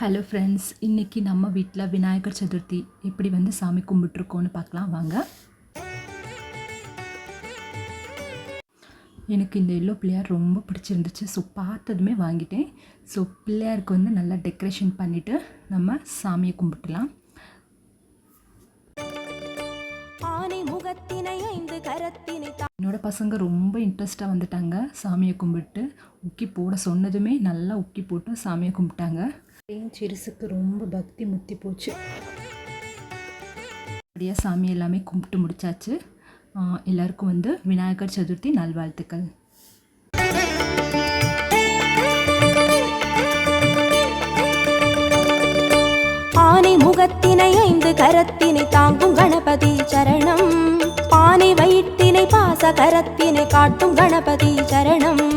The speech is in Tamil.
ஹலோ ஃப்ரெண்ட்ஸ் இன்றைக்கி நம்ம வீட்டில் விநாயகர் சதுர்த்தி எப்படி வந்து சாமி கும்பிட்ருக்கோன்னு பார்க்கலாம் வாங்க. எனக்கு இந்த எல்லோ பிள்ளையார் ரொம்ப பிடிச்சிருந்துச்சு ஸோ பார்த்ததுமே வாங்கிட்டேன். ஸோ பிள்ளையாருக்கு வந்து நல்லா டெக்கரேஷன் பண்ணிவிட்டு நம்ம சாமியை கும்பிட்டுலாம். என்னோடய என்னோட பசங்க ரொம்ப இன்ட்ரெஸ்ட்டாக வந்துட்டாங்க சாமியை கும்பிட்டு. உக்கி போட சொன்னதுமே நல்லா உக்கி போட்டு சாமியை கும்பிட்டாங்க. என் சிறுசுக்கு ரொம்ப பக்தி முத்தி போச்சு. அப்படியே சாமி எல்லாமே கும்பிட்டு முடிச்சாச்சு. எல்லாருக்கும் வந்து விநாயகர் சதுர்த்தி நல்வாழ்த்துக்கள். ஆனை முகத்தினை ஐந்து கரத்தினை தாங்கும் கணபதி சரணம். பானை வயிற்றினை பாச கரத்தினை காட்டும் கணபதி சரணம்.